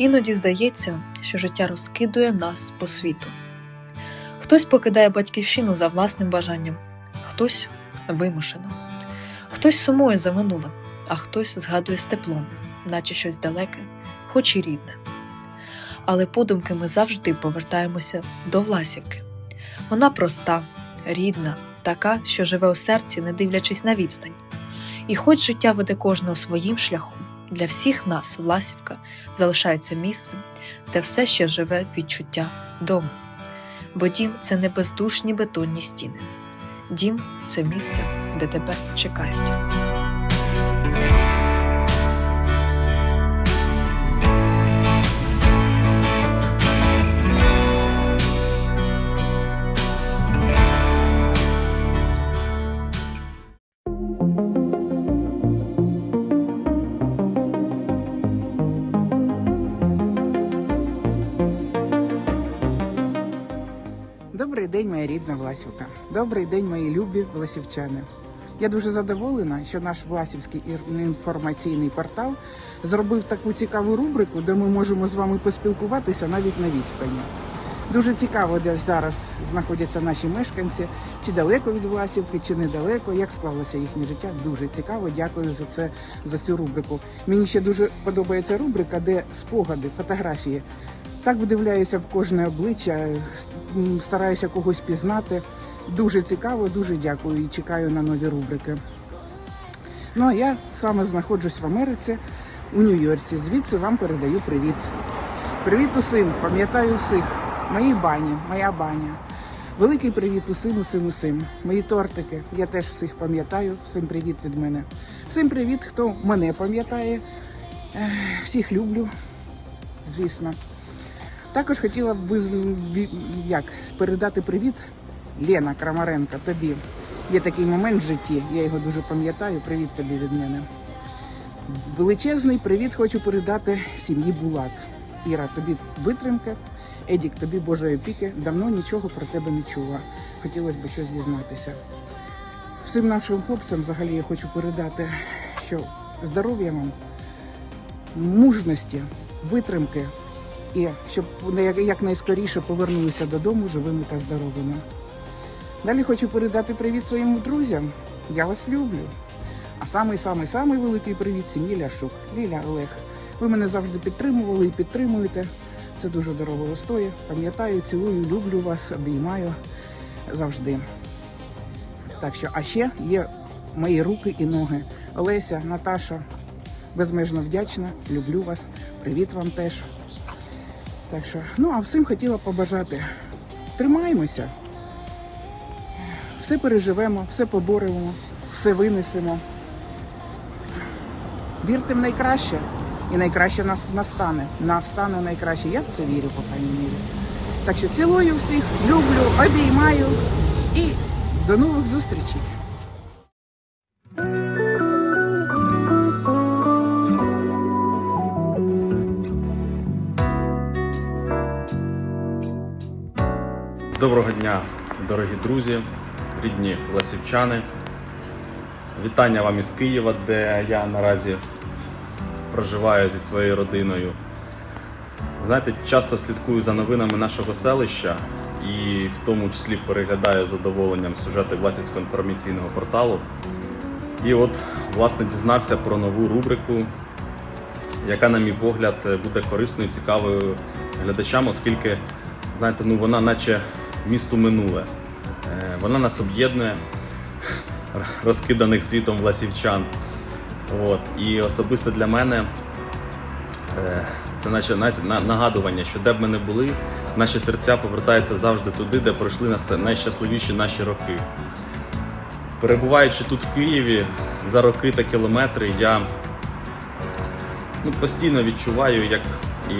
Іноді здається, що життя розкидує нас по світу. Хтось покидає батьківщину за власним бажанням, хтось вимушено, хтось сумує за минулим, а хтось згадує з теплом, наче щось далеке, хоч і рідне. Але подумки ми завжди повертаємося до Власівки. Вона проста, рідна, така, що живе у серці, не дивлячись на відстань. І хоч життя веде кожного своїм шляхом, для всіх нас Власівка залишається місцем, де все ще живе відчуття дому. Бо дім це не бездушні бетонні стіни. Дім це місце, де тебе чекають. Моя рідна Власівка. Добрий день, мої любі власівчани. Я дуже задоволена, що наш Власівський інформаційний портал зробив таку цікаву рубрику, де ми можемо з вами поспілкуватися навіть на відстані. Дуже цікаво, де зараз знаходяться наші мешканці, чи далеко від Власівки, чи недалеко, як склалося їхнє життя. Дуже цікаво. Дякую за це за цю рубрику. Мені ще дуже подобається рубрика, де спогади, фотографії. Так вдивляюся в кожне обличчя, стараюся когось пізнати. Дуже цікаво, дуже дякую і чекаю на нові рубрики. Ну а я саме знаходжусь в Америці, у Нью-Йорці. Звідси вам передаю привіт. Привіт усім, пам'ятаю всіх. Мої бані, моя баня. Великий привіт усім, усім, усім. Мої тортики. Я теж всіх пам'ятаю. Всім привіт від мене. Всім привіт, хто мене пам'ятає. Всіх люблю, звісно. Також хотіла б як, передати привіт Лена Крамаренко, тобі. Є такий момент в житті, я його дуже пам'ятаю. Привіт тобі від мене. Величезний привіт хочу передати сім'ї Булат. Іра, тобі витримки. Едік, тобі Божої опіки. Давно нічого про тебе не чула. Хотілося б щось дізнатися. Всім нашим хлопцям взагалі я хочу передати, що здоров'я вам, мужності, витримки і щоб якнайскоріше повернулися додому живими та здоровими. Далі хочу передати привіт своїм друзям. Я вас люблю. А самий самий самий великий привіт сім'ї Ляшук. Ліля Олег. Ви мене завжди підтримували і підтримуєте. Це дуже дорого стоїть. Пам'ятаю, цілую, люблю вас, обіймаю завжди. Так що, а ще є мої руки і ноги. Олеся, Наташа, безмежно вдячна, люблю вас. Привіт вам теж. Так що, ну а всім хотіла побажати. Тримаємося, все переживемо, все поборемо, все винесемо. Вірте в найкраще, і найкраще нас настане. Настане найкраще. Я в це вірю, по крайній мірі. Так що цілую всіх, люблю, обіймаю і до нових зустрічей. Доброго дня, дорогі друзі, рідні ласівчани. Вітання вам із Києва, де я наразі проживаю зі своєю родиною. Знаєте, часто слідкую за новинами нашого селища і в тому числі переглядаю задоволенням сюжети Власівського інформаційного порталу. І от, власне, дізнався про нову рубрику, яка, на мій погляд, буде корисною і цікавою глядачам, оскільки, знаєте, ну вона наче місту минуле. Е, Вона нас об'єднує розкиданих світом власівчан. От. І особисто для мене е, це наче нагадування, що де б ми не були, наші серця повертаються завжди туди, де пройшли нас найщасливіші наші роки. Перебуваючи тут в Києві за роки та кілометри, я ну, постійно відчуваю, як і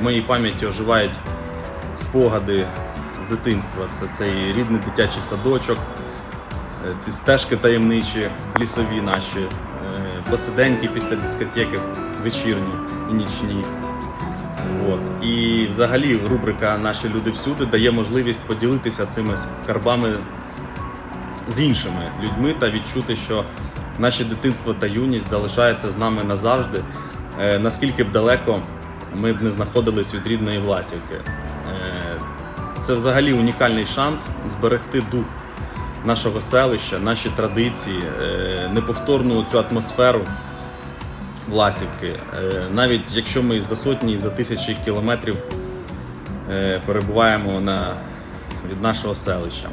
в моїй пам'яті оживають спогади дитинства. Це цей рідний дитячий садочок, е, ці стежки таємничі, лісові наші, е, посиденьки після дискотеки вечірні і нічні. От. І взагалі рубрика Наші люди всюди дає можливість поділитися цими скарбами з іншими людьми та відчути, що наше дитинство та юність залишаються з нами назавжди, Е, наскільки б далеко ми б не знаходились від рідної Власівки. Це взагалі унікальний шанс зберегти дух нашого селища, наші традиції, е, неповторну цю атмосферу Власівки. Е, Навіть якщо ми за сотні і за тисячі кілометрів е, перебуваємо на, від нашого селища.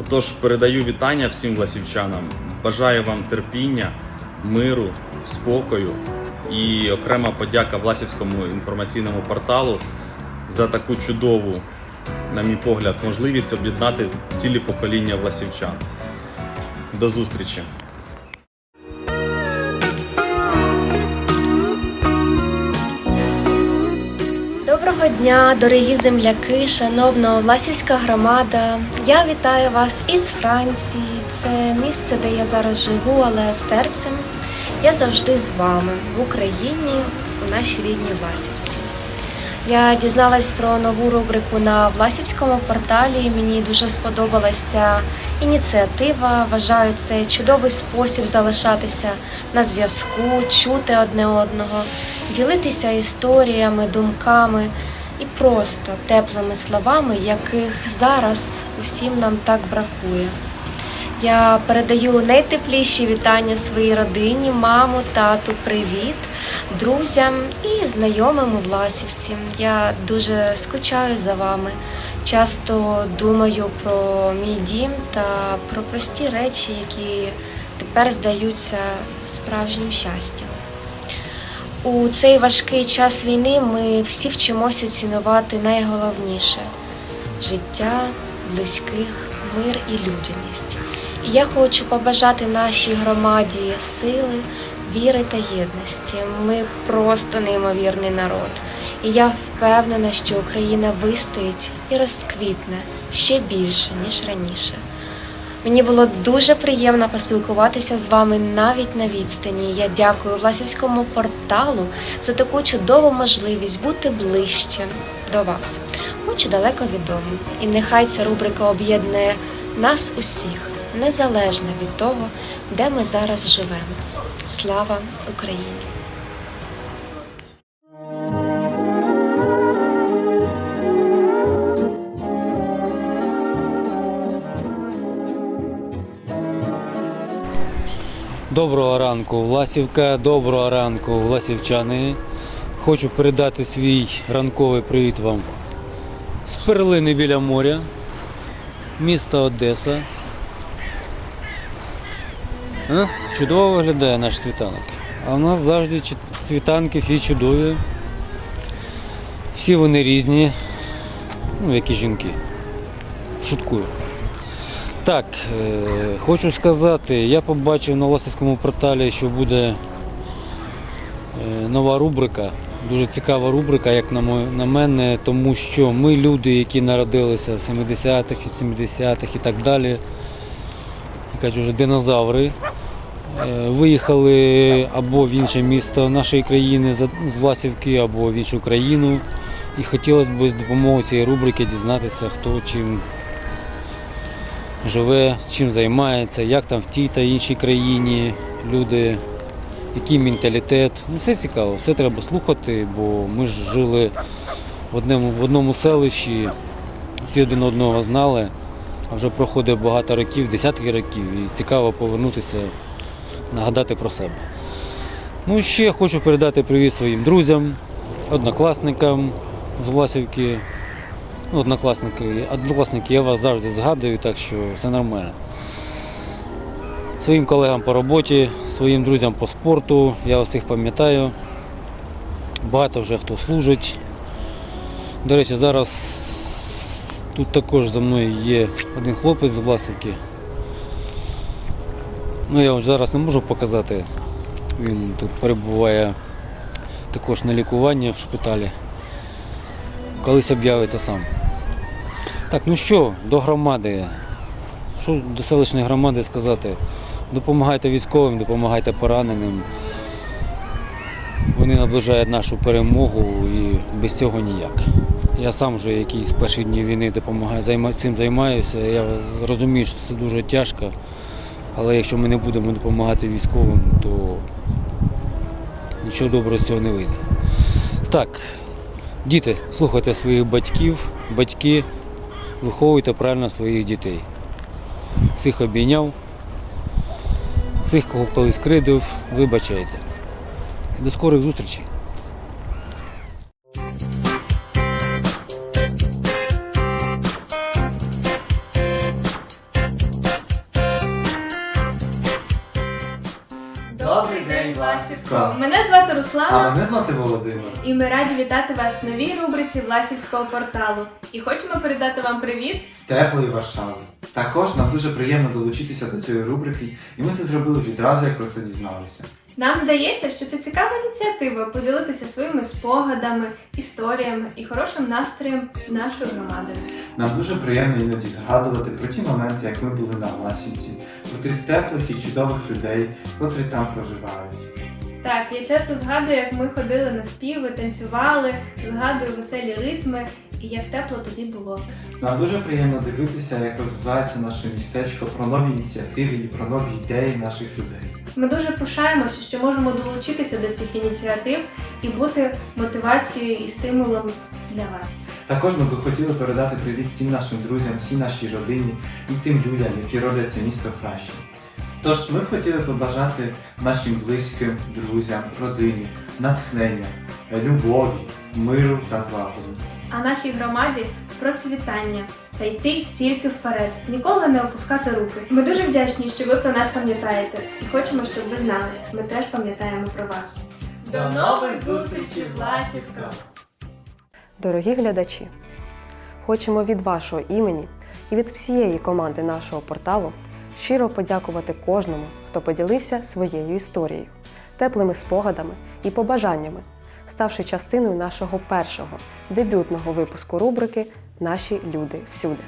Отож, передаю вітання всім власівчанам. Бажаю вам терпіння, миру, спокою і окрема подяка Власівському інформаційному порталу за таку чудову, на мій погляд, можливість об'єднати цілі покоління власівчан. До зустрічі! Доброго дня, дорогі земляки, шановна Власівська громада. Я вітаю вас із Франції. Це місце, де я зараз живу, але серцем я завжди з вами в Україні, у нашій рідній Власівці. Я дізналась про нову рубрику на Власівському порталі. Мені дуже сподобалася ця ініціатива. Вважаю, це чудовий спосіб залишатися на зв'язку, чути одне одного, ділитися історіями, думками і просто теплими словами, яких зараз усім нам так бракує. Я передаю найтепліші вітання своїй родині, маму, тату, привіт, друзям і знайомим у Власівці. Я дуже скучаю за вами. Часто думаю про мій дім та про прості речі, які тепер здаються справжнім щастям. У цей важкий час війни ми всі вчимося цінувати найголовніше життя, близьких, мир і людяність. І я хочу побажати нашій громаді сили, віри та єдності. Ми просто неймовірний народ. І я впевнена, що Україна вистоїть і розквітне ще більше, ніж раніше. Мені було дуже приємно поспілкуватися з вами навіть на відстані. Я дякую Власівському порталу за таку чудову можливість бути ближче до вас, хоч і далеко відомо. І нехай ця рубрика об'єднує нас усіх, незалежно від того, де ми зараз живемо. Слава Україні! Доброго ранку, Власівка, доброго ранку, Власівчани. Хочу передати свій ранковий привіт вам з перлини біля моря, міста Одеса. А? Чудово виглядає наш світанок. А в нас завжди світанки всі чудові. Всі вони різні, ну, як і жінки. Шуткую. Так, е, хочу сказати, я побачив на Власівському порталі, що буде е, нова рубрика. Дуже цікава рубрика, як на, на мене, тому що ми люди, які народилися в 70-х, і 70-х і так далі, кажуть, вже динозаври, е, виїхали або в інше місто нашої країни з Власівки, або в іншу країну. І хотілося б з допомогою цієї рубрики дізнатися, хто чим живе, чим займається, як там в тій та іншій країні люди, який менталітет. Ну, все цікаво, все треба слухати, бо ми ж жили в одному, в одному селищі, всі один одного знали, а вже проходить багато років, десятки років, і цікаво повернутися, нагадати про себе. Ну і ще хочу передати привіт своїм друзям, однокласникам з Власівки. Ну, однокласники, однокласники, я вас завжди згадую, так що все нормально. Своїм колегам по роботі, своїм друзям по спорту, я вас всіх пам'ятаю. Багато вже хто служить. До речі, зараз тут також за мною є один хлопець з Власівки. Ну, я вам зараз не можу показати. Він тут перебуває також на лікуванні в шпиталі. Колись об'явиться сам. Так, ну що, до громади. Що до селищної громади сказати? Допомагайте військовим, допомагайте пораненим. Вони наближають нашу перемогу і без цього ніяк. Я сам вже якийсь з перших днів війни допомагаю, цим займаюся. Я розумію, що це дуже тяжко, але якщо ми не будемо допомагати військовим, то нічого доброго з цього не вийде. Так, діти, слухайте своїх батьків, батьки, виховуйте правильно своїх дітей. Всіх обійняв, всіх, кого колись кридив, вибачайте. До скорих зустрічей. Добрий день, Власівко! Мене звати А Руслана, мене звати Володимир. і ми раді вітати вас в новій рубриці Власівського порталу. І хочемо передати вам привіт. з теплої Варшави. Також нам дуже приємно долучитися до цієї рубрики, і ми це зробили відразу, як про це дізналися. Нам здається, що це цікава ініціатива поділитися своїми спогадами, історіями і хорошим настроєм з нашою громадою. Нам дуже приємно іноді згадувати про ті моменти, як ми були на Власівці, про тих теплих і чудових людей, котрі там проживають. Так, я часто згадую, як ми ходили на співи, танцювали, згадую веселі ритми і як тепло тоді було. Нам дуже приємно дивитися, як розвивається наше містечко, про нові ініціативи і про нові ідеї наших людей. Ми дуже пишаємося, що можемо долучитися до цих ініціатив і бути мотивацією і стимулом для вас. Також ми б хотіли передати привіт всім нашим друзям, всій нашій родині і тим людям, які роблять це місто кращим. Тож ми б хотіли побажати нашим близьким, друзям, родині, натхнення, любові, миру та злагоди. А нашій громаді процвітання та йти тільки вперед, ніколи не опускати руки. Ми дуже вдячні, що ви про нас пам'ятаєте, і хочемо, щоб ви знали. Ми теж пам'ятаємо про вас. До нових зустрічей, Власівка! Дорогі глядачі, хочемо від вашого імені і від всієї команди нашого порталу щиро подякувати кожному, хто поділився своєю історією, теплими спогадами і побажаннями, ставши частиною нашого першого дебютного випуску рубрики Наші люди всюди.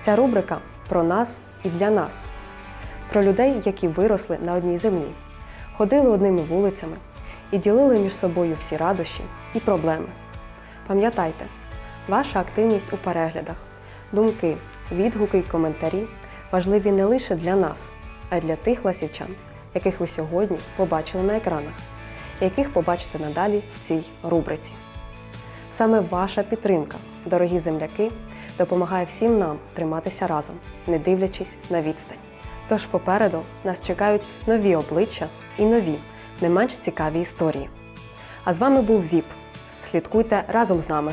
Ця рубрика про нас і для нас, про людей, які виросли на одній землі, ходили одними вулицями і ділили між собою всі радощі і проблеми. Пам'ятайте, ваша активність у переглядах, думки, відгуки й коментарі важливі не лише для нас, а й для тих ласівчан, яких ви сьогодні побачили на екранах, яких побачите надалі в цій рубриці. Саме ваша підтримка, дорогі земляки, допомагає всім нам триматися разом, не дивлячись на відстань. Тож попереду нас чекають нові обличчя і нові, не менш цікаві історії. А з вами був ВІП. Слідкуйте разом з нами.